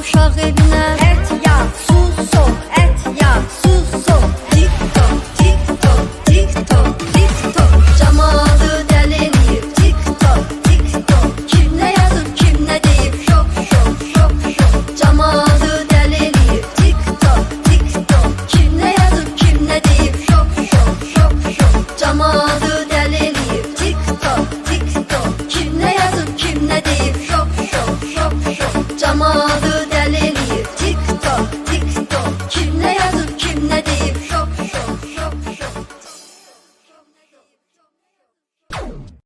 uşaq evinə.